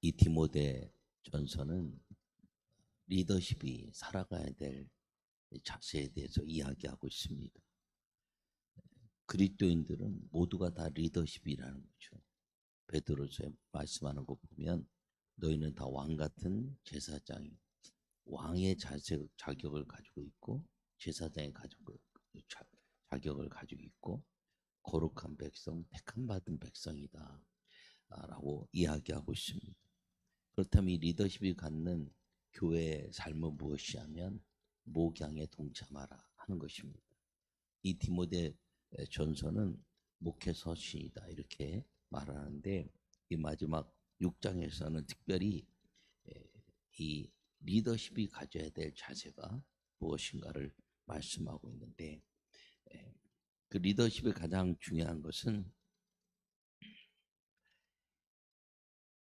이 디모데 전서는 리더십이 살아가야 될 자세에 대해서 이야기하고 있습니다. 그리스도인들은 모두가 다 리더십이라는 거죠. 베드로서에 말씀하는 거 보면 너희는 다 왕 같은 제사장이 왕의 자세, 자격을 가지고 있고 제사장의 자, 자격을 가지고 있고 거룩한 백성, 택함 받은 백성이다. 아, 라고 이야기하고 있습니다. 그렇다면 이 리더십이 갖는 교회의 삶은 무엇이냐면 목양에 동참하라 하는 것입니다. 이 디모데 전서는 목회 서신이다 이렇게 말하는데 이 마지막 6장에서는 특별히 이 리더십이 가져야 될 자세가 무엇인가를 말씀하고 있는데 그 리더십의 가장 중요한 것은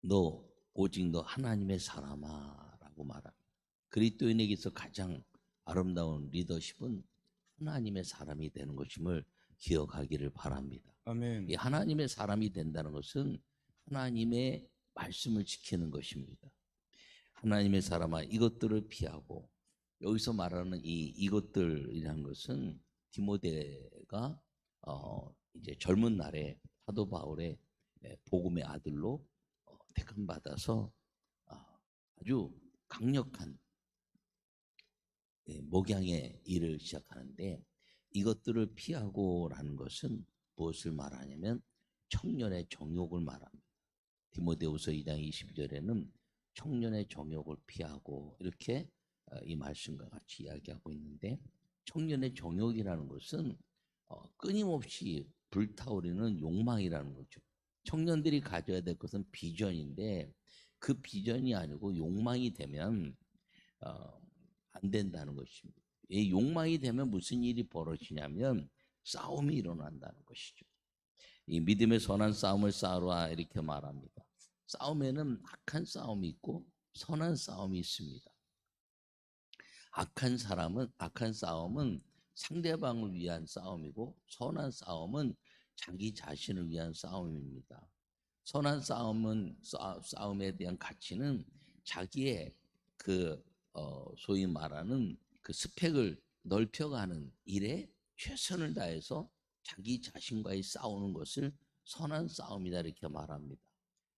너 오직 너 하나님의 사람아라고 말합니다. 그리스도인에게서 가장 아름다운 리더십은 하나님의 사람이 되는 것임을 기억하기를 바랍니다. 아멘. 이 하나님의 사람이 된다는 것은 하나님의 말씀을 지키는 것입니다. 하나님의 사람아 이것들을 피하고 여기서 말하는 이 이것들이라는 것은 디모데가 어 이제 젊은 날에 사도 바울의 복음의 아들로 어, 택함 받아서 아, 아주 강력한 예, 목양의 일을 시작하는데 이것들을 피하고라는 것은 무엇을 말하냐면 청년의 정욕을 말합니다. 디모데후서 2장 22절에는 청년의 정욕을 피하고 이렇게 어, 이 말씀과 같이 이야기하고 있는데 청년의 정욕이라는 것은 어, 끊임없이 불타오르는 욕망이라는 거죠. 청년들이 가져야 될 것은 비전인데 그 비전이 아니고 욕망이 되면 어, 안 된다는 것입니다. 이 욕망이 되면 무슨 일이 벌어지냐면 싸움이 일어난다는 것이죠. 이 믿음의 선한 싸움을 싸우라 이렇게 말합니다. 싸움에는 악한 싸움이 있고 선한 싸움이 있습니다. 악한 사람은 악한 싸움은 상대방을 위한 싸움이고 선한 싸움은 자기 자신을 위한 싸움입니다. 선한 싸움은 싸움에 대한 가치는 자기의 그 어, 소위 말하는 그 스펙을 넓혀가는 일에 최선을 다해서 자기 자신과의 싸우는 것을 선한 싸움이다 이렇게 말합니다.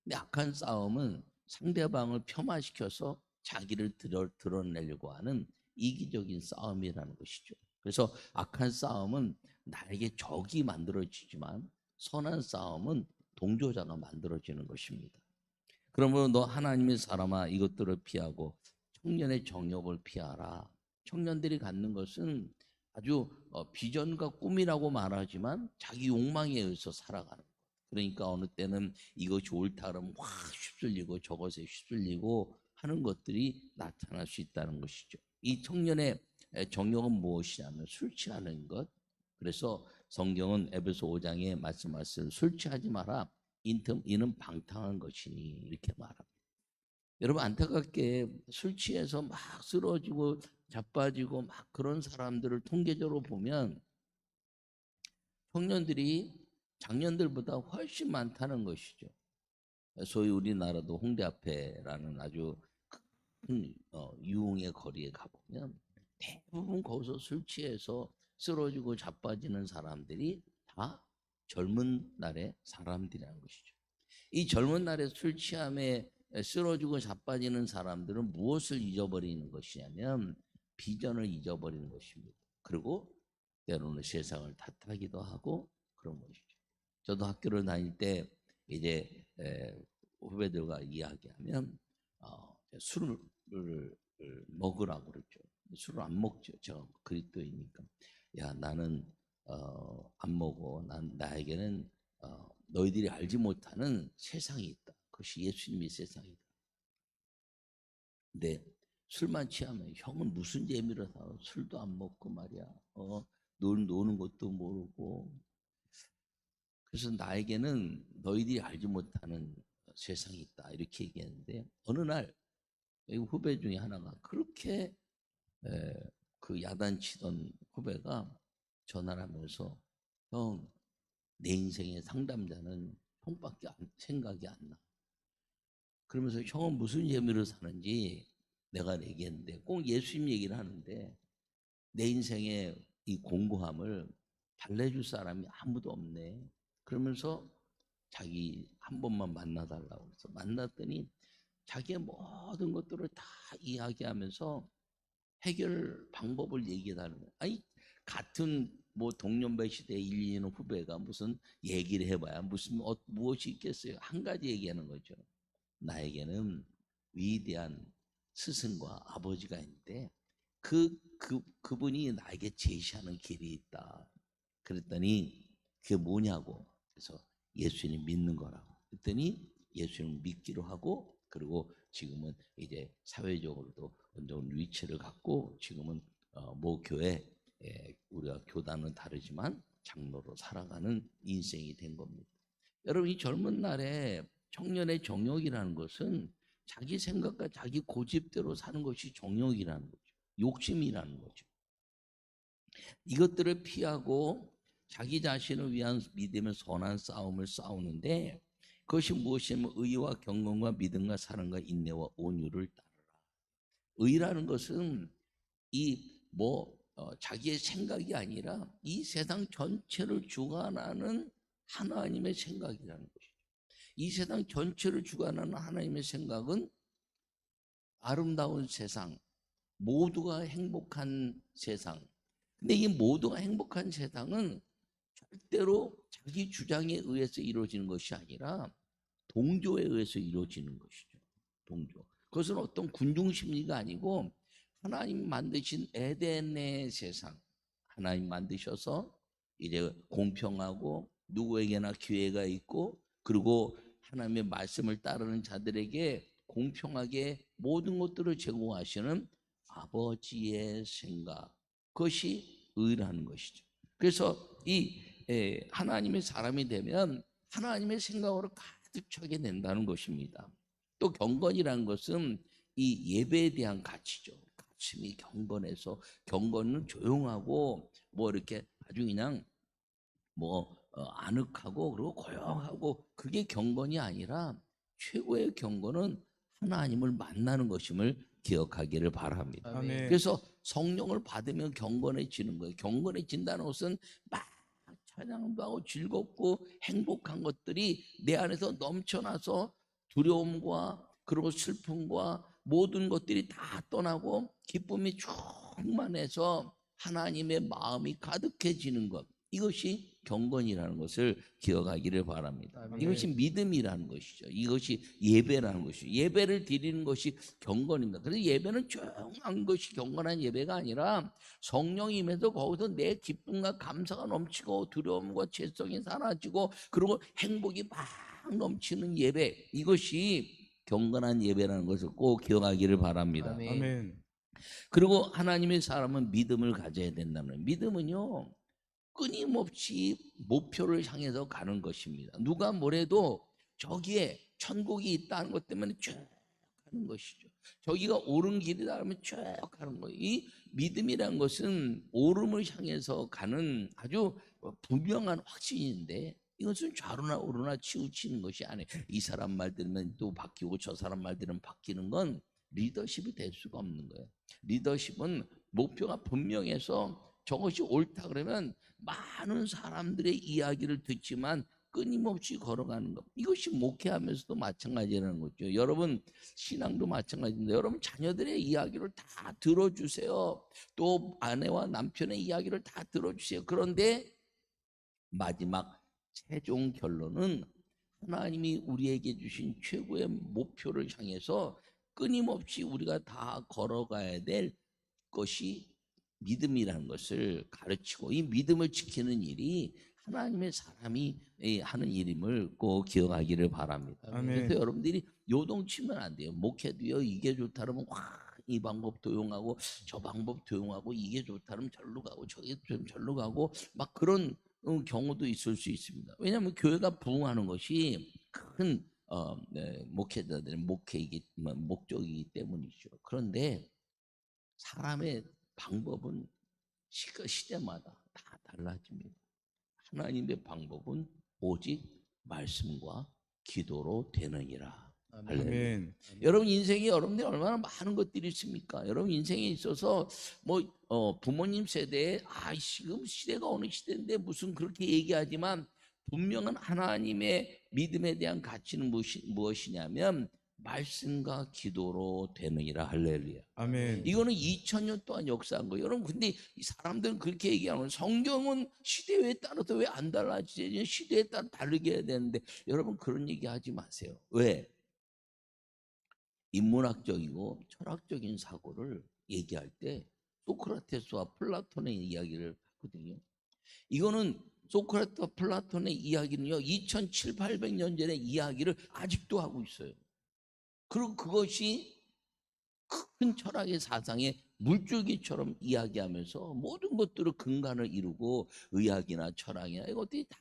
근데 악한 싸움은 상대방을 폄하시켜서 자기를 드러, 드러내려고 하는 이기적인 싸움이라는 것이죠. 그래서 악한 싸움은 나에게 적이 만들어지지만 선한 싸움은 동조자가 만들어지는 것입니다. 그러므로 너 하나님의 사람아 이것들을 피하고 청년의 정욕을 피하라. 청년들이 갖는 것은 아주 어, 비전과 꿈이라고 말하지만 자기 욕망에 의해서 살아가는 것. 그러니까 어느 때는 이것이 옳다 그러면 확 휩쓸리고 저것에 휩쓸리고 하는 것들이 나타날 수 있다는 것이죠. 이 청년의 정욕은 무엇이냐면 술 취하는 것. 그래서 성경은 에베소 5장에 말씀하신 술 취하지 마라. 이는 방탕한 것이니 이렇게 말합니다. 여러분 안타깝게 술 취해서 막 쓰러지고 자빠지고 막 그런 사람들을 통계적으로 보면 청년들이 작년들보다 훨씬 많다는 것이죠. 소위 우리나라도 홍대 앞에라는 아주 큰 어, 유흥의 거리에 가보면 대부분 거기서 술 취해서 쓰러지고 자빠지는 사람들이 다 젊은 날의 사람들이라는 것이죠. 이 젊은 날의 술 취함에 쓰러지고 자빠지는 사람들은 무엇을 잊어버리는 것이냐면 비전을 잊어버리는 것입니다. 그리고 때로는 세상을 탓하기도 하고 그런 것이죠. 저도 학교를 다닐 때 이제 후배들과 이야기하면 어, 술을 먹으라고 그러죠. 술을 안 먹죠. 저 그리스도이니까. 야 나는 어, 안 먹어. 난 나에게는 어, 너희들이 알지 못하는 세상이 있다. 그것이 예수님의 세상이다. 근데 술만 취하면 형은 무슨 재미로 살아? 술도 안 먹고 말이야. 어, 노는, 노는 것도 모르고. 그래서 나에게는 너희들이 알지 못하는 세상이 있다. 이렇게 얘기했는데, 어느 날, 후배 중에 하나가 그렇게 에, 그 야단치던 후배가 전화를 하면서, 형, 내 인생의 상담자는 형밖에 안, 생각이 안 나. 그러면서 형은 무슨 재미로 사는지 내가 얘기했는데 꼭 예수님 얘기를 하는데 내 인생의 이 공고함을 달래줄 사람이 아무도 없네. 그러면서 자기 한 번만 만나달라고 해서 만났더니 자기의 모든 것들을 다 이야기하면서 해결 방법을 얘기해달라는 거예요. 아니 같은 뭐 동년배 시대 1, 2년 후배가 무슨 얘기를 해봐야 무슨 어, 무엇이 있겠어요? 한 가지 얘기하는 거죠. 나에게는 위대한 스승과 아버지가 있는데 그, 그, 그분이 나에게 제시하는 길이 있다. 그랬더니 그게 뭐냐고. 그래서 예수님 믿는 거라고. 그랬더니 예수님 믿기로 하고 그리고 지금은 이제 사회적으로도 정도 위치를 갖고 지금은 어, 모 교회 에, 우리가 교단은 다르지만 장로로 살아가는 인생이 된 겁니다. 여러분 이 젊은 날에 청년의 정욕이라는 것은 자기 생각과 자기 고집대로 사는 것이 정욕이라는 거죠. 욕심이라는 거죠. 이것들을 피하고 자기 자신을 위한 믿음의 선한 싸움을 싸우는데 그것이 무엇이냐면 의와 경건과 믿음과 사랑과 인내와 온유를 따르라. 의라는 것은 이뭐 어, 자기의 생각이 아니라 이 세상 전체를 주관하는 하나님의 생각이라는 것이죠. 이 세상 전체를 주관하는 하나님의 생각은 아름다운 세상, 모두가 행복한 세상. 근데 이 모두가 행복한 세상은 절대로 자기 주장에 의해서 이루어지는 것이 아니라 동조에 의해서 이루어지는 것이죠. 동조. 그것은 어떤 군중 심리가 아니고 하나님 만드신 에덴의 세상. 하나님 만드셔서 이제 공평하고 누구에게나 기회가 있고 그리고 하나님의 말씀을 따르는 자들에게 공평하게 모든 것들을 제공하시는 아버지의 생각. 그것이 의라는 것이죠. 그래서 이 에, 하나님의 사람이 되면 하나님의 생각으로 가득 차게 된다는 것입니다. 또 경건이라는 것은 이 예배에 대한 가치죠. 가슴이 경건해서 경건은 조용하고 뭐 이렇게 아주 그냥 뭐 어, 아늑하고 그리고 고요하고 그게 경건이 아니라 최고의 경건은 하나님을 만나는 것임을 기억하기를 바랍니다. 아멘. 그래서 성령을 받으면 경건해지는 거예요. 경건해진다는 것은 막 찬양도 하고 즐겁고 행복한 것들이 내 안에서 넘쳐나서 두려움과 그리고 슬픔과 모든 것들이 다 떠나고 기쁨이 충만해서 하나님의 마음이 가득해지는 것. 이것이 경건이라는 것을 기억하기를 바랍니다. 아멘. 이것이 믿음이라는 것이죠. 이것이 예배라는 것이죠. 예배를 드리는 것이 경건입니다. 그래서 예배는 조용한 것이 경건한 예배가 아니라 성령이 임해서 거기서 내 기쁨과 감사가 넘치고 두려움과 죄성이 사라지고 그리고 행복이 막 넘치는 예배. 이것이 경건한 예배라는 것을 꼭 기억하기를 바랍니다. 아멘. 아멘. 그리고 하나님의 사람은 믿음을 가져야 된다는 거예요. 믿음은요 끊임없이 목표를 향해서 가는 것입니다. 누가 뭐래도 저기에 천국이 있다는 것 때문에 쭉 가는 것이죠. 저기가 옳은 길이다 하면 쭉 가는 거예요. 이 믿음이란 것은 오름을 향해서 가는 아주 분명한 확신인데 이것은 좌로나 우로나 치우치는 것이 아니에요. 이 사람 말 들으면 또 바뀌고 저 사람 말 들으면 바뀌는 건 리더십이 될 수가 없는 거예요. 리더십은 목표가 분명해서 저것이 옳다 그러면 많은 사람들의 이야기를 듣지만 끊임없이 걸어가는 것. 이것이 목회하면서도 마찬가지라는 거죠. 여러분 신앙도 마찬가지인데 여러분 자녀들의 이야기를 다 들어주세요. 또 아내와 남편의 이야기를 다 들어주세요. 그런데 마지막 최종 결론은 하나님이 우리에게 주신 최고의 목표를 향해서 끊임없이 우리가 다 걸어가야 될 것이 믿음이라는 것을 가르치고 이 믿음을 지키는 일이 하나님의 사람이 예, 하는 일임을 꼭 기억하기를 바랍니다. 아멘. 그래서 여러분들이 요동치면 안 돼요. 목회도요 이게 좋다 그러면 확이 방법 도용하고 저 방법 도용하고 이게 좋다 그러면 절로 가고 저게 좀 절로 가고 막 그런 어, 경우도 있을 수 있습니다. 왜냐하면 교회가 부흥하는 것이 큰 어, 네, 목회자들의 목회이기 목적이기 때문이죠. 그런데 사람의 방법은 시대마다 다 달라집니다. 하나님의 방법은 오직 말씀과 기도로 되느니라. 아멘. 여러분 인생에 여러분들이 얼마나 많은 것들이 있습니까? 여러분 인생에 있어서 뭐 어, 부모님 세대에 아 지금 시대가 어느 시대인데 무슨 그렇게 얘기하지만 분명한 하나님의 믿음에 대한 가치는 무엇이, 무엇이냐면 말씀과 기도로 되느니라 할렐루야. 아멘. 이거는 2000년 동안 역사한 거예요. 여러분 근데 이 사람들은 그렇게 얘기하는 성경은 시대에 따라서 왜 안 달라지지? 시대에 따라 다르게 해야 되는데 여러분 그런 얘기 하지 마세요. 왜? 인문학적이고 철학적인 사고를 얘기할 때 소크라테스와 플라톤의 이야기를 하거든요. 이거는 소크라테스와 플라톤의 이야기는요. 2700, 800년 전의 이야기를 아직도 하고 있어요. 그리고 그것이 큰 철학의 사상의 물줄기처럼 이야기하면서 모든 것들을 근간을 이루고 의학이나 철학이나 이것들이 다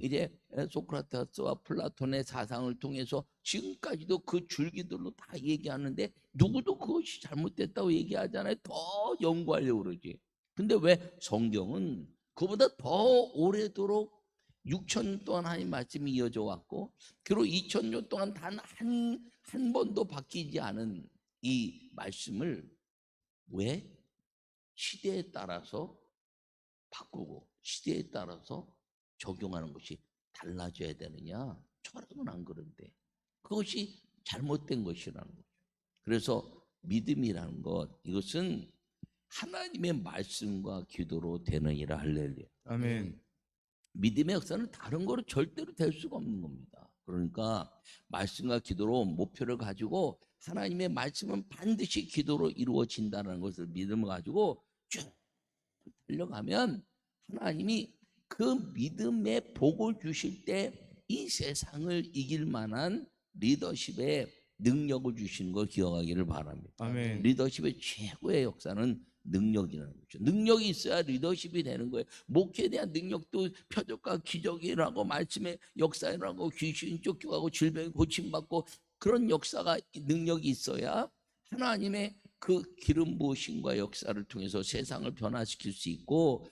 이제 소크라테스와 플라톤의 사상을 통해서 지금까지도 그 줄기들로 다 얘기하는데 누구도 그것이 잘못됐다고 얘기하잖아요. 더 연구하려고 그러지. 근데 왜 성경은 그보다 더 오래도록 6천 년 동안 하나님 말씀이 이어져 왔고 그리고 2천 년 동안 단 한 한 번도 바뀌지 않은 이 말씀을 왜 시대에 따라서 바꾸고 시대에 따라서 적용하는 것이 달라져야 되느냐? 철학은 안 그런데 그것이 잘못된 것이라는 거죠. 그래서 믿음이라는 것 이것은 하나님의 말씀과 기도로 되느니라 할렐루야. 아멘. 믿음의 역사는 다른 거로 절대로 될 수가 없는 겁니다. 그러니까 말씀과 기도로 목표를 가지고 하나님의 말씀은 반드시 기도로 이루어진다는 것을 믿음을 가지고 쭉 달려가면 하나님이 그 믿음의 복을 주실 때 이 세상을 이길 만한 리더십의 능력을 주시는 걸 기억하기를 바랍니다. 아멘. 리더십의 최고의 역사는 능력이라는 거죠. 능력이 있어야 리더십이 되는 거예요. 목회에 대한 능력도 표적과 기적이라고 말씀의 역사라고 귀신 쫓겨가고 질병이 고침받고 그런 역사가 능력이 있어야 하나님의 그 기름 부으심과 역사를 통해서 세상을 변화시킬 수 있고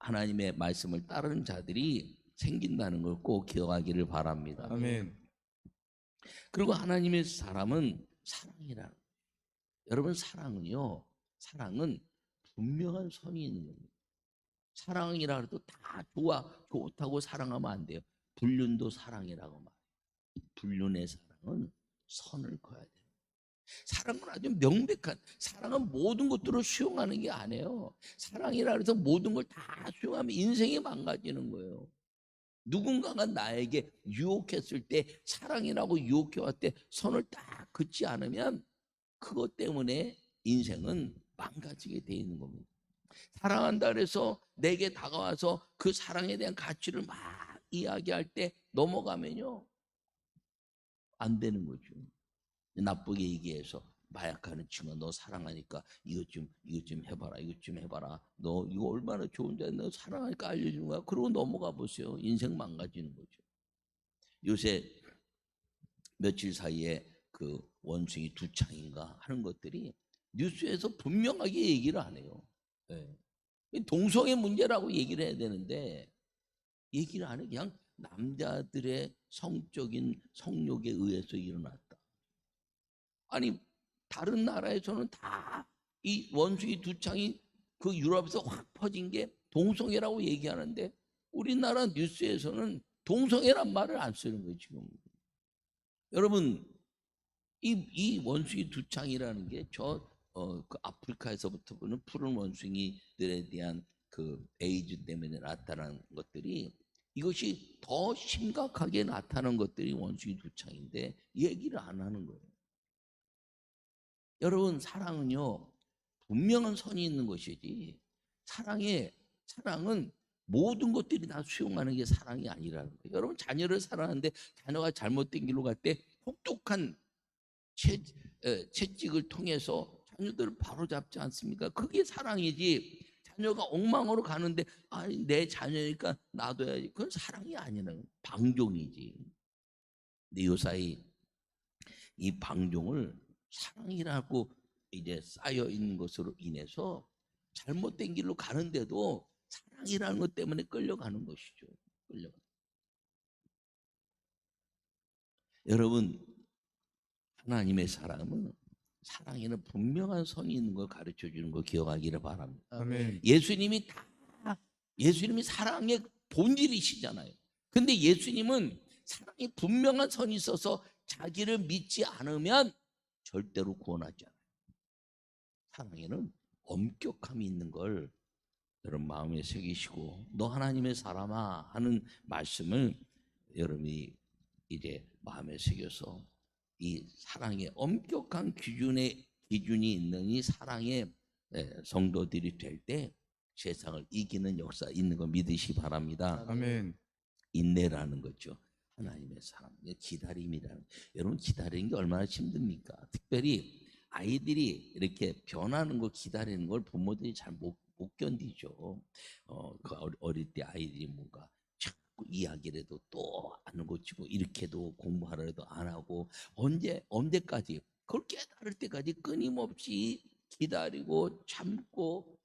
하나님의 말씀을 따르는 자들이 생긴다는 걸 꼭 기억하기를 바랍니다. 아멘. 그리고 하나님의 사람은 사랑이라는 거예요. 여러분 사랑은요. 사랑은 분명한 선이 있는 겁니다. 사랑이라 해도 다 좋아 좋다고 사랑하면 안 돼요. 불륜도 사랑이라고 말해요. 불륜의 사랑은 선을 그어야 돼요. 사랑은 아주 명백한 사랑은 모든 것들을 수용하는 게 아니에요. 사랑이라 해서 모든 걸 다 수용하면 인생이 망가지는 거예요. 누군가가 나에게 유혹했을 때 사랑이라고 유혹해왔을 때 선을 딱 긋지 않으면 그것 때문에 인생은 망가지게 돼 있는 겁니다. 사랑한다 그래서 내게 다가와서 그 사랑에 대한 가치를 막 이야기할 때 넘어가면요 안 되는 거죠. 나쁘게 얘기해서 마약하는 친구가 너 사랑하니까 이것 좀 이것 좀 해봐라 이것 좀 해봐라 너 이거 얼마나 좋은데 너 사랑하니까 알려주는 거야 그러고 넘어가 보세요 인생 망가지는 거죠 요새 며칠 사이에 그 원숭이 두 창인가 하는 것들이 뉴스에서 분명하게 얘기를 안 해요 예. 동성애 문제라고 얘기를 해야 되는데 얘기를 안 해. 그냥 남자들의 성적인 성욕에 의해서 일어났다. 아니 다른 나라에서는 다 이 원숭이 두 창이 그 유럽에서 확 퍼진 게 동성애라고 얘기하는데 우리나라 뉴스에서는 동성애란 말을 안 쓰는 거예요 지금. 여러분 이, 이 원숭이 두 창이라는 게저 어, 그 아프리카에서부터 보는 푸른 원숭이들에 대한 그 에이즈 때문에 나타나는 것들이 이것이 더 심각하게 나타나는 것들이 원숭이 두 창인데 얘기를 안 하는 거예요. 여러분 사랑은요 분명한 선이 있는 것이지 사랑에 사랑은 모든 것들이 다 수용하는 게 사랑이 아니라는 거예요. 여러분 자녀를 사랑하는데 자녀가 잘못된 길로 갈 때 혹독한 채, 에, 채찍을 통해서 자녀들을 바로 잡지 않습니까? 그게 사랑이지. 자녀가 엉망으로 가는데 아, 내 자녀니까 놔둬야지. 그건 사랑이 아니라 방종이지. 근데 요사이 이 방종을 사랑이라고 이제 쌓여 있는 것으로 인해서 잘못된 길로 가는데도 사랑이라는 것 때문에 끌려가는 것이죠. 끌려가. 여러분 하나님의 사랑은 사랑에는 분명한 선이 있는 걸 가르쳐 주는 거 기억하기를 바랍니다. 아멘. 예수님이 다 예수님이 사랑의 본질이시잖아요. 근데 예수님은 사랑에 분명한 선이 있어서 자기를 믿지 않으면 절대로 구원하지 않아요. 사랑에는 엄격함이 있는 걸 여러분 마음에 새기시고 너 하나님의 사람아 하는 말씀을 여러분이 이제 마음에 새겨서 이 사랑의 엄격한 기준의 기준이 있는 이 사랑의 예, 성도들이 될 때 세상을 이기는 역사 있는 거 믿으시 바랍니다. 아멘. 인내라는 거죠. 하나님의 사랑, 기다림이라는. 여러분 기다리는 게 얼마나 힘듭니까? 특별히 아이들이 이렇게 변하는 거 기다리는 걸 부모들이 잘못 못 견디죠. 어, 그 어릴 때 아이들이 뭔가 자꾸 이야기를 해도 또 안 고치고 이렇게도 공부하려도 안 하고 언제 언제까지 그걸 깨달을 때까지 끊임없이 기다리고 참고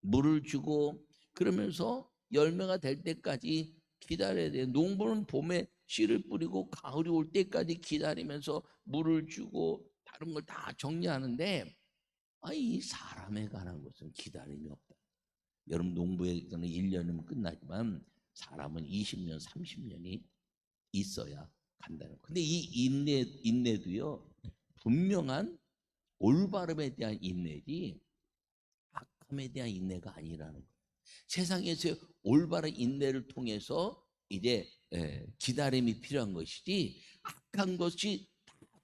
물을 주고 그러면서 열매가 될 때까지 기다려야 돼요. 농부는 봄에 씨를 뿌리고 가을이 올 때까지 기다리면서 물을 주고 다른 걸 다 정리하는데 아, 이 사람에 관한 것은 기다림이 없다. 여러분 농부에서는 1년이면 끝나지만 사람은 20년, 30년이 있어야 간다는 거예요. 근데 이 인내, 인내도요 분명한 올바름에 대한 인내지 악함에 대한 인내가 아니라는 거예요. 세상에서 올바른 인내를 통해서 이제 예, 기다림이 필요한 것이지 악한 것이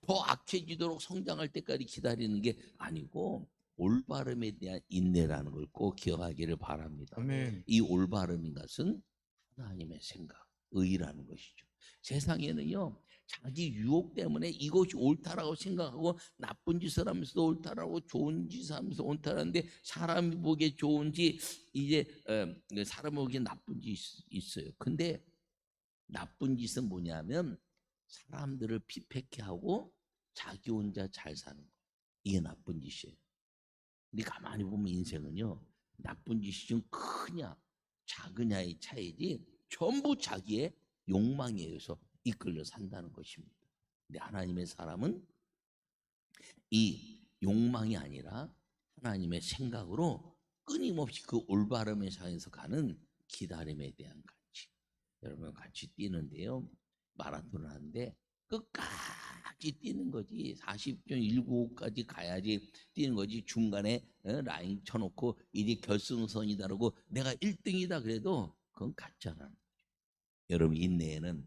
더 악해지도록 성장할 때까지 기다리는 게 아니고 올바름에 대한 인내라는 걸 꼭 기억하기를 바랍니다. 아멘. 이 올바름인 것은 하나님의 생각, 의라는 것이죠. 세상에는요, 자기 유혹 때문에 이것이 옳다라고 생각하고 나쁜 짓을 하면서도 옳다라고 좋은 짓을 하면서 옳다라는데 사람이 보기에 좋은지 이제 어, 사람이 보기에 나쁜 짓이 있어요. 근데 나쁜 짓은 뭐냐면 사람들을 피폐케 하고 자기 혼자 잘 사는 거. 이게 나쁜 짓이에요. 근데 가만히 보면 인생은요, 나쁜 짓이 좀 크냐, 작으냐의 차이지 전부 자기의 욕망에 의해서 이끌려 산다는 것입니다. 근데 하나님의 사람은 이 욕망이 아니라 하나님의 생각으로 끊임없이 그 올바름에 향해서 가는 기다림에 대한 가치. 여러분 같이 뛰는데요. 마라톤을 하는데 끝까지 뛰는 거지. 40.195까지 가야지 뛰는 거지. 중간에 어, 라인 쳐놓고 이제 결승선이다 그러고 내가 1등이다 그래도 그건 가짜라는 거죠. 여러분 인내에는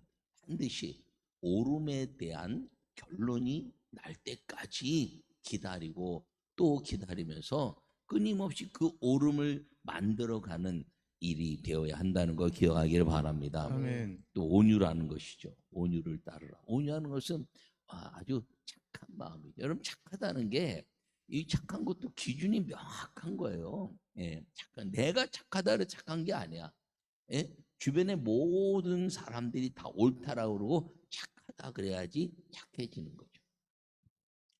반드시 오름에 대한 결론이 날 때까지 기다리고 또 기다리면서 끊임없이 그 오름을 만들어가는 일이 되어야 한다는 걸 기억하기를 바랍니다. 아멘. 또 온유라는 것이죠. 온유를 따르라. 온유하는 것은 아, 아주 착한 마음이죠. 여러분 착하다는 게 이 착한 것도 기준이 명확한 거예요. 예, 착한 내가 착하다를 착한 게 아니야. 예? 주변의 모든 사람들이 다 옳다라고 그러고 착하다 그래야지 착해지는 거죠.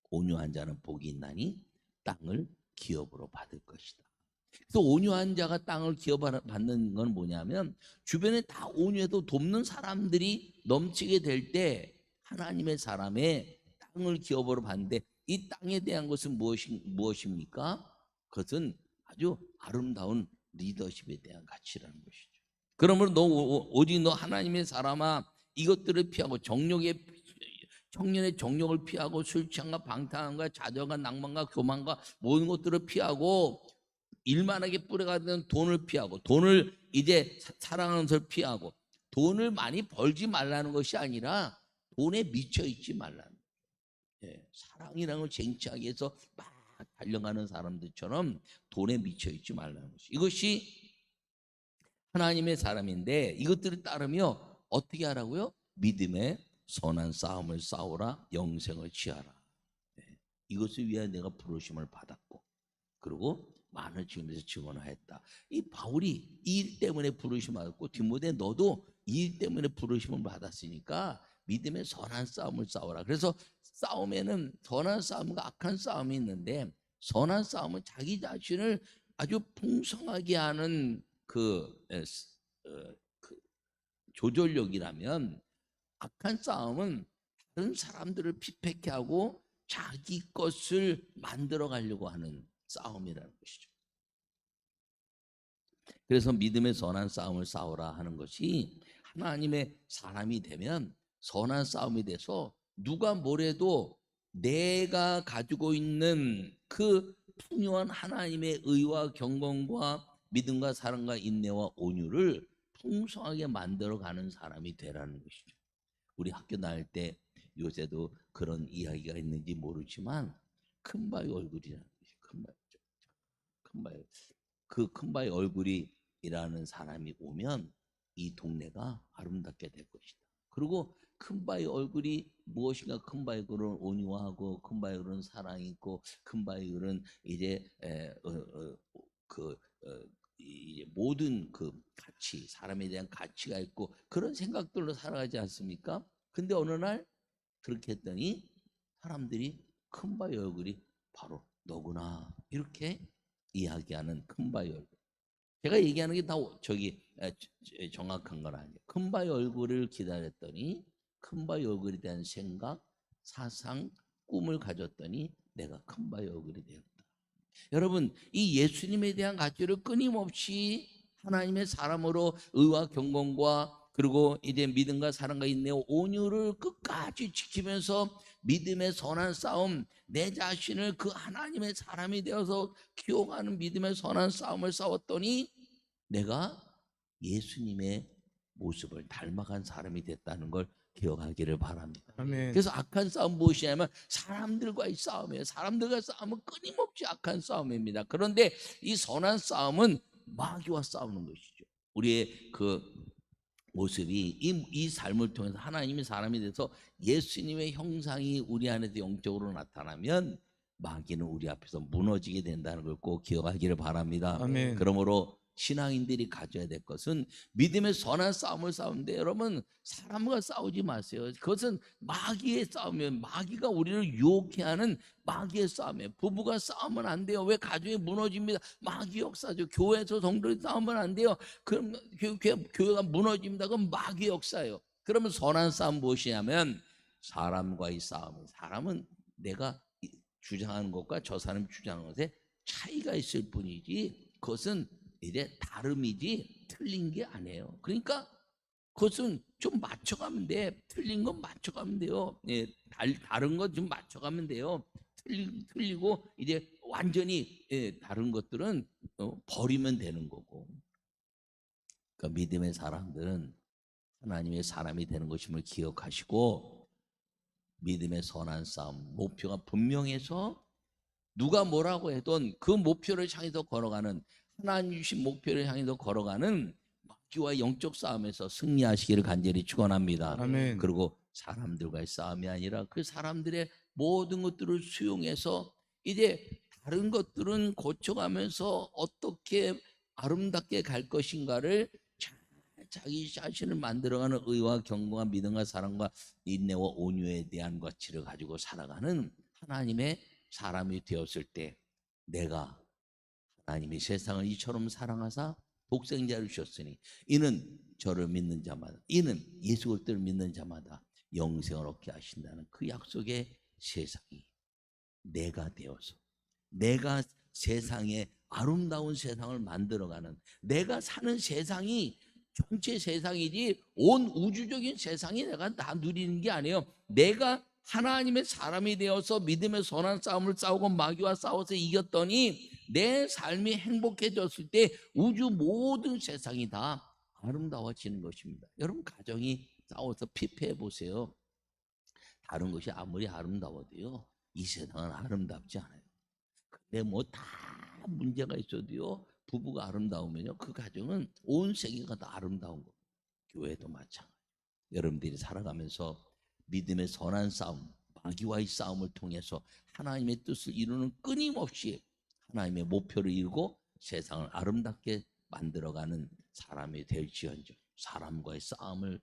온유한 자는 복이 있나니 땅을 기업으로 받을 것이다. 그래서 온유한 자가 땅을 기업받는 건 뭐냐면 주변에 다 온유해도 돕는 사람들이 넘치게 될 때 하나님의 사람의 땅을 기업으로 받는데 이 땅에 대한 것은 무엇이, 무엇입니까? 그것은 아주 아름다운 리더십에 대한 가치라는 것이죠. 그러므로 너 오- 오직 너 하나님의 사람아 이것들을 피하고 정욕의 청년의 정욕을 피하고 술 취함과 방탕함과 자정과 낭만과 교만과 모든 것들을 피하고 일만하게 뿌려가는 돈을 피하고 돈을 이제 사- 사랑하는 것을 피하고 돈을 많이 벌지 말라는 것이 아니라 돈에 미쳐 있지 말라는. 예, 사랑이라는 걸 쟁취하기 위해서 막 달려가는 사람들처럼 돈에 미쳐 있지 말라는 것이 이것이 하나님의 사람인데 이것들을 따르며 어떻게 하라고요? 믿음의 선한 싸움을 싸우라 영생을 취하라. 예, 이것을 위하여 내가 부르심을 받았고 그리고 많은 지금에서 증언하였다. 이 바울이 이 일 때문에 부르심 받았고 디모데 너도 이 일 때문에 부르심을 받았으니까 믿음의 선한 싸움을 싸워라. 그래서 싸움에는 선한 싸움과 악한 싸움이 있는데 선한 싸움은 자기 자신을 아주 풍성하게 하는 그, 어, 그 조절력이라면 악한 싸움은 다른 사람들을 피폐케 하고 자기 것을 만들어 가려고 하는 싸움이라는 것이죠. 그래서 믿음의 선한 싸움을 싸우라 하는 것이 하나님의 사람이 되면 선한 싸움이 돼서 누가 뭐래도 내가 가지고 있는 그 풍요한 하나님의 의와 경건과 믿음과 사랑과 인내와 온유를 풍성하게 만들어가는 사람이 되라는 것이죠. 우리 학교 다닐 때 요새도 그런 이야기가 있는지 모르지만 큰 바위 얼굴이라는 것이 큰 바위 큰 바위 그 큰 바위 얼굴이라는 사람이 오면 이 동네가 아름답게 될 것이다. 그리고 큰 바위 얼굴이 무엇인가 큰 바위 얼굴은 온유하고 큰 바위 얼굴은 사랑이 있고 큰 바위 얼굴은 이제 에, 어, 어, 그 어, 이제 모든 그 가치 사람에 대한 가치가 있고 그런 생각들로 살아가지 않습니까? 근데 어느 날 그렇게 했더니 사람들이 큰바위 얼굴이 바로 너구나 이렇게 이야기하는 큰바위 얼굴. 제가 얘기하는 게 다 저기 정확한 건 아니에요. 큰바위 얼굴을 기다렸더니 큰바위 얼굴에 대한 생각, 사상, 꿈을 가졌더니 내가 큰바위 얼굴이 되었다. 여러분 이 예수님에 대한 가치를 끊임없이 하나님의 사람으로 의와 경건과 그리고 이제 믿음과 사랑과 인내 온유를 끝까지 지키면서 믿음의 선한 싸움 내 자신을 그 하나님의 사람이 되어서 키워가는 믿음의 선한 싸움을 싸웠더니 내가 예수님의 모습을 닮아간 사람이 됐다는 걸 기억하기를 바랍니다. 아멘. 그래서 악한 싸움 무엇이냐면 사람들과의 싸움이에요. 사람들과 싸움은 끊임없이 악한 싸움입니다. 그런데 이 선한 싸움은 마귀와 싸우는 것이죠. 우리의 그 모습이 이, 이 삶을 통해서 하나님이 사람이 돼서 예수님의 형상이 우리 안에서 영적으로 나타나면 마귀는 우리 앞에서 무너지게 된다는 걸 꼭 기억하기를 바랍니다. 아멘. 그러므로 신앙인들이 가져야 될 것은 믿음의 선한 싸움을 싸우는데 여러분 사람과 싸우지 마세요. 그것은 마귀의 싸움이에요. 마귀가 우리를 유혹해 하는 마귀의 싸움이에요. 부부가 싸우면 안 돼요. 왜 가정이 무너집니다. 마귀 역사죠. 교회에서 성도들이 싸우면 안 돼요. 그럼 교회가 무너집니다. 그건 마귀 역사예요. 그러면 선한 싸움 무엇이냐면 사람과의 싸움. 사람은 내가 이- 주장하는 것과 저 사람이 주장하는 것에 차이가 있을 뿐이지 그것은 이제 다름이지 틀린 게 아니에요. 그러니까 그것은 좀 맞춰가면 돼. 틀린 건 맞춰가면 돼요. 예, 달, 다른 건 좀 맞춰가면 돼요. 틀리, 틀리고 이제 완전히 예, 다른 것들은 어, 버리면 되는 거고. 그러니까 믿음의 사람들은 하나님의 사람이 되는 것임을 기억하시고 믿음의 선한 싸움 목표가 분명해서 누가 뭐라고 해도 그 목표를 향해서 걸어가는 하나님 주신 목표를 향해서 걸어가는 마귀와 영적 싸움에서 승리하시기를 간절히 축원합니다. 아멘. 그리고 사람들과의 싸움이 아니라 그 사람들의 모든 것들을 수용해서 이제 다른 것들은 고쳐가면서 어떻게 아름답게 갈 것인가를 잘 자기 자신을 만들어가는 의와 경고와 믿음과 사랑과 인내와 온유에 대한 가치를 가지고 살아가는 하나님의 사람이 되었을 때 내가 하나님이 세상을 이처럼 사랑하사 독생자를 주셨으니 이는 저를 믿는 자마다 이는 예수 그리스도를 믿는 자마다 영생을 얻게 하신다는 그 약속의 세상이 내가 되어서 내가 세상에 아름다운 세상을 만들어가는 내가 사는 세상이 전체 세상이지 온 우주적인 세상이 내가 다 누리는 게 아니에요. 내가 하나님의 사람이 되어서 믿음의 선한 싸움을 싸우고 마귀와 싸워서 이겼더니 내 삶이 행복해졌을 때 우주 모든 세상이 다 아름다워지는 것입니다. 여러분 가정이 싸워서 피폐해 보세요. 다른 것이 아무리 아름다워도요. 이 세상은 아름답지 않아요. 근데 뭐 다 문제가 있어도요. 부부가 아름다우면요. 그 가정은 온 세계가 다 아름다운 거. 교회도 마찬가지. 여러분들이 살아가면서 믿음의 선한 싸움, 마귀와의 싸움을 통해서 하나님의 뜻을 이루는 끊임없이 하나님의 목표를 이루고 세상을 아름답게 만들어가는 사람이 될지언정 사람과의 싸움을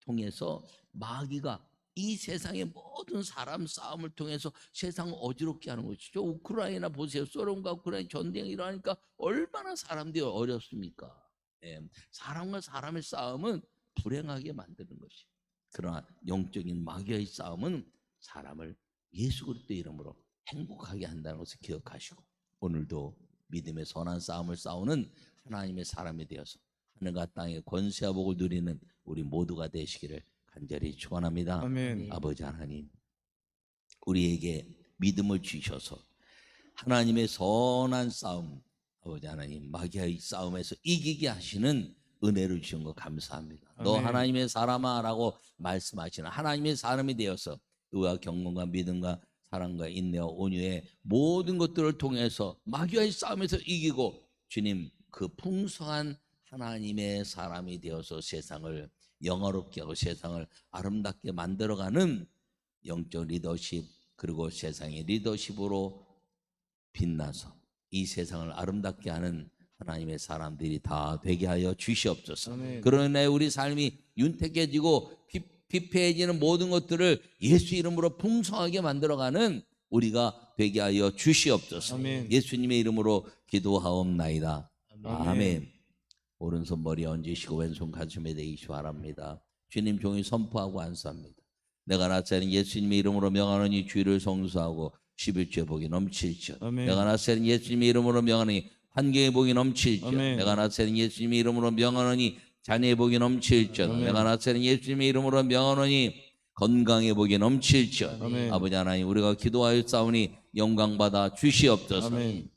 통해서 마귀가 이 세상의 모든 사람 싸움을 통해서 세상을 어지럽게 하는 것이죠. 우크라이나 보세요. 소련과 우크라이나 전쟁이 일어나니까 얼마나 사람들이 어렵습니까? 예, 사람과 사람의 싸움은 불행하게 만드는 것이. 그러나 영적인 마귀의 싸움은 사람을 예수 그리스도 이름으로 행복하게 한다는 것을 기억하시고 오늘도 믿음의 선한 싸움을 싸우는 하나님의 사람이 되어서 하늘과 땅의 권세와 복을 누리는 우리 모두가 되시기를 간절히 축원합니다. 아멘. 아버지 하나님, 우리에게 믿음을 주셔서 하나님의 선한 싸움, 아버지 하나님, 마귀의 싸움에서 이기게 하시는 은혜를 주신 것 감사합니다. 너 아멘. 하나님의 사람아라고 말씀하시는 하나님의 사람이 되어서 의와 경건과 믿음과 사랑과 인내와 온유의 모든 것들을 통해서 마귀의 싸움에서 이기고 주님 그 풍성한 하나님의 사람이 되어서 세상을 영화롭게 하고 세상을 아름답게 만들어가는 영적 리더십 그리고 세상의 리더십으로 빛나서 이 세상을 아름답게 하는 하나님의 사람들이 다 되게 하여 주시옵소서. 그러나 우리 삶이 윤택해지고 피, 피폐해지는 모든 것들을 예수 이름으로 풍성하게 만들어가는 우리가 되게 하여 주시옵소서. 아멘. 예수님의 이름으로 기도하옵나이다. 아멘. 아멘. 오른손 머리 얹으시고 왼손 가슴에 대이시 바랍니다. 주님 종이 선포하고 안수합니다. 내가 나사는 예수님의 이름으로 명하노니 주의를 성수하고 11주의 복이 넘칠지어다. 내가 나사는 예수님의 이름으로 명하노니 환경의 복이 넘칠지어다. 아멘. 내가 나사는 예수님의 이름으로 명하노니 자녀의 복이 넘칠지어다. 아멘. 내가 나사는 예수님의 이름으로 명하노니 건강의 복이 넘칠지어다. 아멘. 아버지 하나님 우리가 기도하여 싸우니 영광 받아 주시옵소서. 아멘.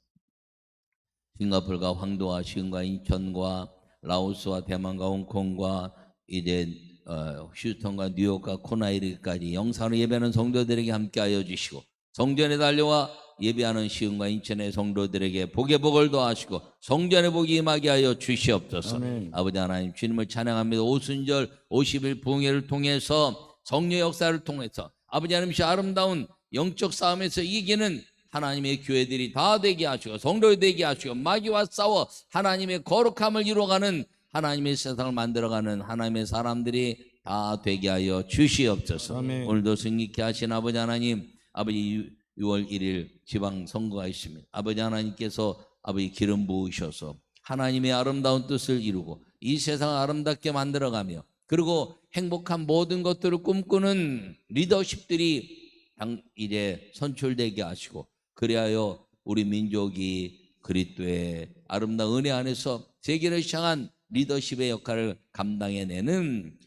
싱가폴과 황도와 시흥과 인천과 라오스와 대만과 홍콩과 이제 어, 휴스턴과 뉴욕과 코나이르까지 영상으로 예배하는 성도들에게 함께하여 주시고 성전에 달려와 예배하는 시흥과 인천의 성도들에게 복의 복을 더하시고 성전의 복이 임하게 하여 주시옵소서. 아멘. 아버지 하나님 주님을 찬양합니다. 오순절 50일 부흥회를 통해서 성령 역사를 통해서 아버지 하나님 이 아름다운 영적 싸움에서 이기는 하나님의 교회들이 다 되게 하시고 성도들 되게 하시고 마귀와 싸워 하나님의 거룩함을 이루어가는 하나님의 세상을 만들어가는 하나님의 사람들이 다 되게 하여 주시옵소서. 아멘. 오늘도 승리케 하신 아버지 하나님 아버지 6월 1일 지방 선거가 있습니다. 아버지 하나님께서 아버지 기름 부으셔서 하나님의 아름다운 뜻을 이루고 이 세상을 아름답게 만들어가며 그리고 행복한 모든 것들을 꿈꾸는 리더십들이 당- 이제 선출되게 하시고 그리하여 우리 민족이 그리스도의 아름다운 은혜 안에서 세계를 향한 리더십의 역할을 감당해내는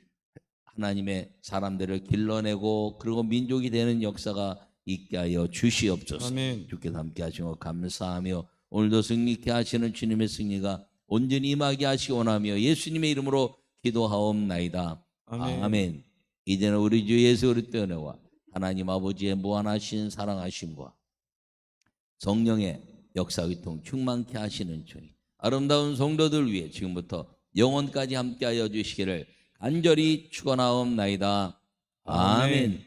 하나님의 사람들을 길러내고 그리고 민족이 되는 역사가 있게 하여 주시옵소서. 아멘. 주께서 함께 하시는 것 감사하며 오늘도 승리케 하시는 주님의 승리가 온전히 임하게 하시기 원하며 예수님의 이름으로 기도하옵나이다. 아멘. 아멘. 이제는 우리 주 예수 그리스도의 은혜와 하나님 아버지의 무한하신 사랑하심과 성령의 역사위통 충만케 하시는 주님 아름다운 성도들 위해 지금부터 영원까지 함께하여 주시기를 간절히 축원하옵나이다. 아멘. 아멘.